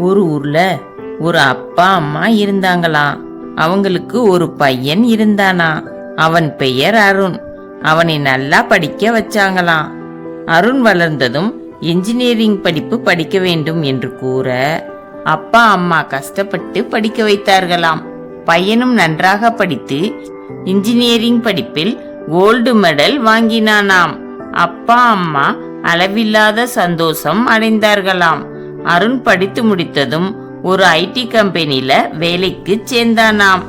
ஒரு ஊர்ல ஒரு அப்பா அம்மா இருந்தாங்களாம் அவங்களுக்கு ஒரு பையன் இருந்தானா? அவன் பெயர் அருண். அவனை நல்லா படிக்க வச்சாங்களாம் அருண் வளர்ந்ததும் இன்ஜினியரிங் படிப்பு படிக்க வேண்டும் என்று கூற அப்பா அம்மா கஷ்டப்பட்டு படிக்க வைத்தார்களாம். பையனும் நன்றாக படித்து இன்ஜினியரிங் படிப்பில் கோல்டு மெடல் வாங்கினானாம். அப்பா அம்மா அளவில்லாத சந்தோஷம் அடைந்தார்களாம். அருண் படித்து முடித்ததும் ஒரு ஐடி கம்பெனில வேலைக்கு சேர்ந்தானாம்.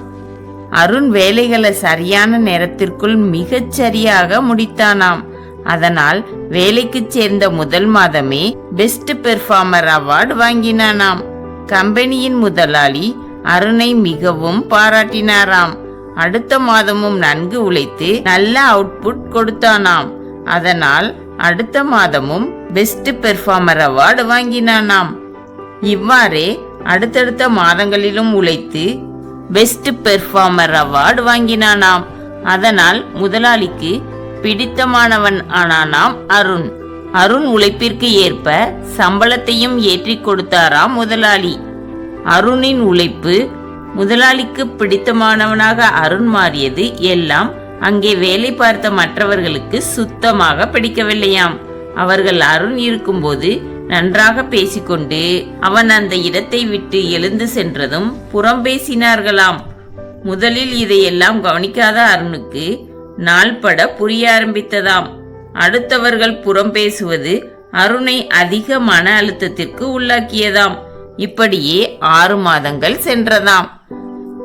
அருண் வேலைகளை சரியான நேரத்திற்குள் மிகச் சரியாக முடித்தானாம். அதனால் வேலைக்கு சேர்ந்த முதல் மாதமே பெஸ்ட் பெர்ஃபார்மர் அவார்டு வாங்கினானாம். கம்பெனியின் முதலாளி அருணை மிகவும் பாராட்டினாராம். அடுத்த மாதமும் நன்கு உழைத்து நல்ல அவுட்புட் கொடுத்தானாம். அதனால் அடுத்த மாதமும் பெஸ்ட் பெர்ஃபார்மர் அவார்டு வாங்கினானாம். இவ்வாறே அடுத்தடுத்த மாதங்களிலும் உழைத்து பெஸ்ட் பெர்ஃபார்மர் அவார்டு வாங்கினானாம். அதனால் முதலாளிக்கு பிடித்தமானவன் ஆனானாம் அருண். அருண் உழைப்பிற்கு ஏற்ப சம்பளத்தையும் ஏற்றி கொடுத்தாராம் முதலாளி. அருணின் உழைப்பு முதலாளிக்கு பிடித்தமானவனாக அருண் மாறியது எல்லாம் அங்கே வேலை பார்த்த மற்றவர்களுக்கு சுத்தமாக பிடிக்கவில்லையாம். அவர்கள் அருண் இருக்கும்போது நன்றாக பேசிக்கொண்டு அவன் அந்த இடத்தை விட்டு எழுந்து சென்றதும் புறம் பேசினார்களாம். முதலில் இதையெல்லாம் கவனிக்காத அருணுக்கு நாள்பட புரிய ஆரம்பித்ததாம். அடுத்தவர்கள் புறம் பேசுவது அருணை அதிக மன அழுத்தத்திற்கு உள்ளாக்கியதாம். இப்படியே ஆறு மாதங்கள் சென்றதாம்.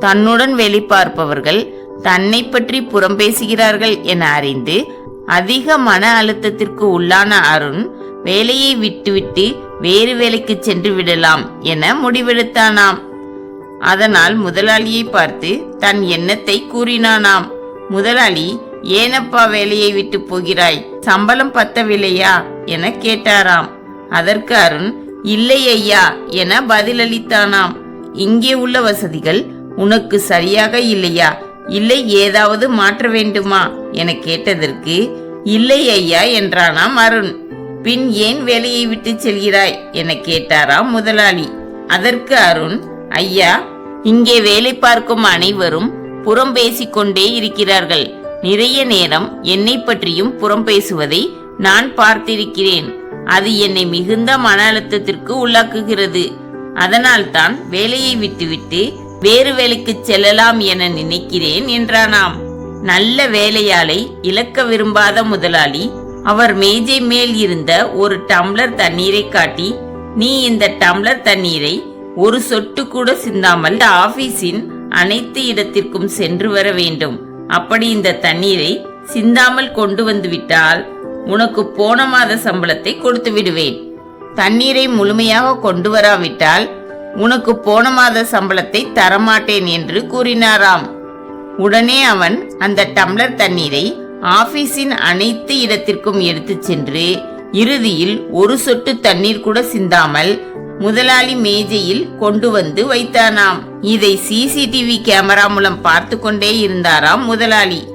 தன்னுடன் வேலை பார்ப்பவர்கள் தன்னை பற்றி புறம் பேசுகிறார்கள் என அறிந்து அதிக மன அழுத்தத்திற்கு உள்ளான அருண் வேலையை விட்டுவிட்டு வேறு வேலைக்கு சென்று விடலாம் என முடிவெடுத்தானாம். அதனால் முதலாளியை பார்த்து தன் எண்ணத்தை கூறினானாம். முதலாளி ஏனப்பா வேலையை விட்டு போகிறாய்? சம்பளம் பத்தவில்லையா? என கேட்டாராம். அதற்கு அருண் இல்லை ஐயா என பதிலளித்தானாம். இங்கே உள்ள வசதிகள் உனக்கு சரியாக இல்லையா? இல்லை ஏதாவது மாற்ற வேண்டுமா? என கேட்டதற்கு இல்லை ஐயா என்றானாம் அருண். பின் ஏன் வேலையை விட்டு செல்கிறாய்? என கேட்டாராம் முதலாளி. அதற்கு அருண் ஐயா இங்கே வேலை பார்க்கும் அனைவரும் புறம் பேசிக்கொண்டே இருக்கிறார்கள். நிறைய நேரம் என்னை பற்றியும் புறம் பேசுவதை நான் பார்த்திருக்கிறேன். அது என்னை மிகுந்த மன அழுத்தத்திற்கு உள்ளாக்குகிறது. அதனால்தான் வேலையை விட்டுவிட்டு வேறு வேலைக்கு செல்லலாம் என நினைக்கிறேன் என்றானாம். நல்ல வேலையாளை இழக்க விரும்பாத முதலாளி அவர் மேஜை மேல் இருந்த ஒரு டம்ளர் தண்ணீரை காட்டி நீ இந்த டம்ளர் தண்ணீரை ஒரு சொட்டு கூட சிந்தாமல் இந்த ஆபீஸின் அனைத்து இடத்திற்கும் சென்று வர வேண்டும். அப்படி இந்த தண்ணீரை சிந்தாமல் கொண்டு வந்துவிட்டால் உனக்கு போன மாத சம்பளத்தை கொடுத்து விடுவேன். தண்ணீரை முழுமையாக கொண்டு வராவிட்டால் உனக்கு போன மாத சம்பளத்தை தரமாட்டேன் என்று கூறினாராம். உடனே அவன் அந்த டம்ளர் தண்ணீரை ஆபீஸின் அனைத்து இடத்திற்கும் எடுத்துச் சென்று இறுதியில் ஒரு சொட்டு தண்ணீர் கூட சிந்தாமல் முதலாளி மேஜையில் கொண்டு வந்து வைத்தானாம். இதை சிசிடிவி கேமரா மூலம் பார்த்து கொண்டே இருந்தாராம் முதலாளி.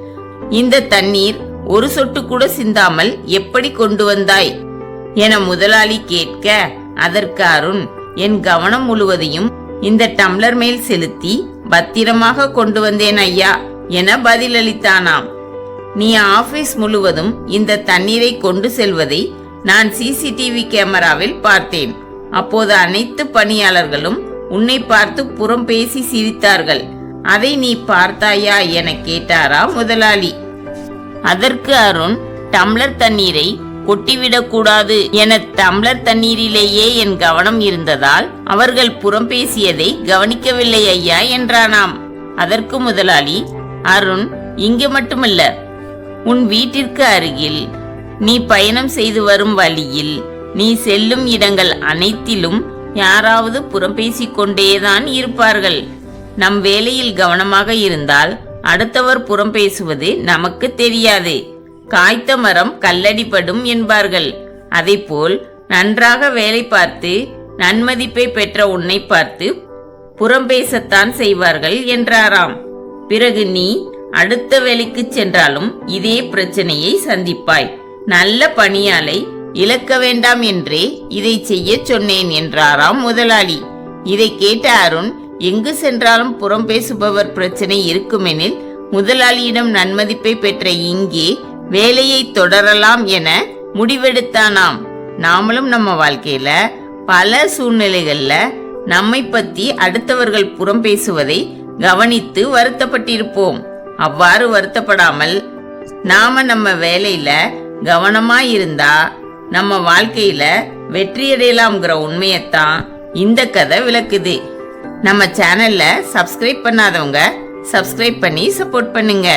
இந்த தண்ணீர் ஒரு சொட்டு கூட சிந்தாமல் எப்படி கொண்டு வந்தாய்? என முதலாளி கேட்க அதற்கு அருண் என் கவனம் முழுவதையும் இந்த டம்ளர் மேல் செலுத்தி பத்திரமாக கொண்டு வந்தேன் ஐயா என பதிலளித்தானாம். நீ ஆபீஸ் முழுவதும் இந்த தண்ணீரை கொண்டு செல்வதை நான் சிசிடிவி கேமராவில் பார்த்தேன். அப்போது அனைத்து பணியாளர்களும் உன்னை பார்த்து புறம் பேசி சிரித்தார்கள். அதை நீ பார்த்தாயா? என கேட்டாரா முதலாளி. அதற்கு அருண் டம்ளர் தண்ணீரை கொட்டிவிடக்கூடாது என டம்ளர் தண்ணீரிலேயே என் கவனம் இருந்ததால் அவர்கள் புறம் பேசியதை கவனிக்கவில்லை ஐயா என்றானாம். அதற்கு முதலாளி அருண் இங்கு மட்டுமல்ல. உன் வீட்டிற்கு அருகில் நீ பயணம் செய்து வரும் வழியில் நீ செல்லும் இடங்கள் அனைத்திலும் யாராவது புறம் பேசிக் கொண்டேதான் இருப்பார்கள். நம் வேலையில் கவனமாக இருந்தால் அடுத்தவர் புறம் பேசுவது நமக்கு தெரியாது. காய்த்த மரம் கல்லடிப்படும் என்பார்கள். அதேபோல் நன்றாக வேலை பார்த்து நன்மதிப்பை பெற்ற உன்னை பார்த்து புறம் பேசத்தான் செய்வார்கள் என்றாராம். பிறகு நீ அடுத்த வேலைக்கு சென்றாலும் இதே பிரச்சனையை சந்திப்பாய். நல்ல பணியாளை இழக்க வேண்டாம் என்றே இதை செய்ய சொன்னேன் என்றாராம் முதலாளி. இதை கேட்ட அருண் எங்கு சென்றாலும் புறம் பேசுபவர் பிரச்சனை இருக்குமெனில் முதலாளியிடம் நன்மதிப்பை பெற்ற இங்கே வேலையை தொடரலாம் என முடிவெடுத்தானாம். நாமளும் நம்ம வாழ்க்கையில பல சூழ்நிலைகள்ல நம்மை பத்தி அடுத்தவர்கள் புறம் பேசுவதை கவனித்து வருத்தப்பட்டிருப்போம். அவ்வாறு வருத்தப்படாமல் நாம நம்ம வேலையில கவனமா இருந்தா நம்ம வாழ்க்கையில வெற்றியடையலாம்ங்கிற உண்மையத்தான் இந்த கதை விளக்குது. நம்ம சேனல்ல சப்ஸ்கிரைப் பண்ணாதவங்க சப்ஸ்கிரைப் பண்ணி சப்போர்ட் பண்ணுங்க.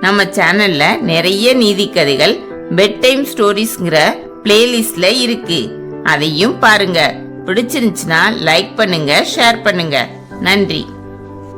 நம்ம சேனல்ல நிறைய நீதி கதைகள் பெட் டைம் ஸ்டோரிஸ்ங்கிற பிளேலிஸ்ட்ல இருக்கு. அதையும் பாருங்க. பிடிச்சிருந்துச்சுன்னா லைக் பண்ணுங்க ஷேர் பண்ணுங்க. நன்றி.